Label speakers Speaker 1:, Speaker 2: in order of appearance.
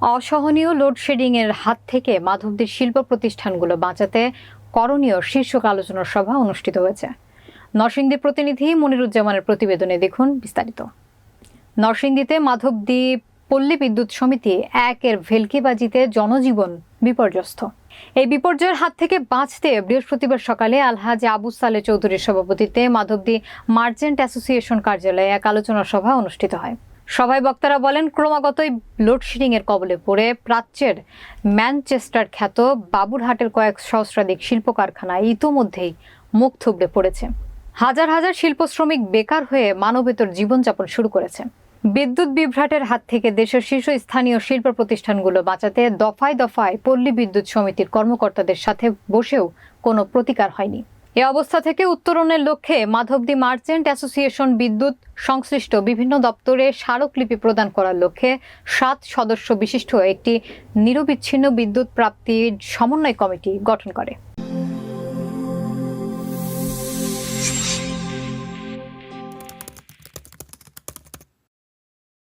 Speaker 1: অসহনীয় লোডশেডিং এর হাত থেকে মাধবদীর শিল্প প্রতিষ্ঠানগুলো বাঁচাতে করণীয় শীর্ষক আলোচনা সভা অনুষ্ঠিত হয়েছে। নরসিংদী প্রতিনিধি মনিরুজ্জামানের প্রতিবেদনে দেখুন বিস্তারিত। নরসিংদীতে মাধবদী পল্লী বিদ্যুৎ সমিতি একের ভেলকিবাজিতে জনজীবন বিপর্যস্ত। এই বিপর্যয়ের হাত থেকে বাঁচতে বৃহস্পতিবার সকালে আলহাজ আবু সালে চৌধুরীর সভাপতিত্বে মাধবদী মার্চেন্ট অ্যাসোসিয়েশন কার্যালয়ে এক আলোচনা সভা অনুষ্ঠিত হয়। সভায় বক্তারা বলেন, ক্রমাগতই লোডশেডিং এর কবলে পড়ে প্রাচ্যের ম্যানচেস্টার খ্যাত বাবুরহাটের কয়েক সহস্রাধিক শিল্প কারখানা ইতোমধ্যেই মুখ থুবড়ে পড়েছে। হাজার হাজার শিল্প শ্রমিক বেকার হয়ে মানবেতর জীবনযাপন শুরু করেছে। বিদ্যুৎ বিভ্রাটের হাত থেকে দেশের শীর্ষস্থানীয় শিল্প প্রতিষ্ঠানগুলো বাঁচাতে দফায় দফায় পল্লী বিদ্যুৎ সমিতির কর্মকর্তাদের সাথে বসেও কোনো প্রতিকার হয়নি। এ অবস্থা থেকে উত্তরণের লক্ষ্যে মাধবদী মার্চেন্ট অ্যাসোসিয়েশন বিদ্যুৎ সংশ্লিষ্ট বিভিন্ন দপ্তরে স্মারকলিপি প্রদান করার লক্ষ্যে সাত সদস্য বিশিষ্ট একটি নিরবিচ্ছিন্ন বিদ্যুৎ প্রাপ্তির সমন্বয় কমিটি গঠন করে।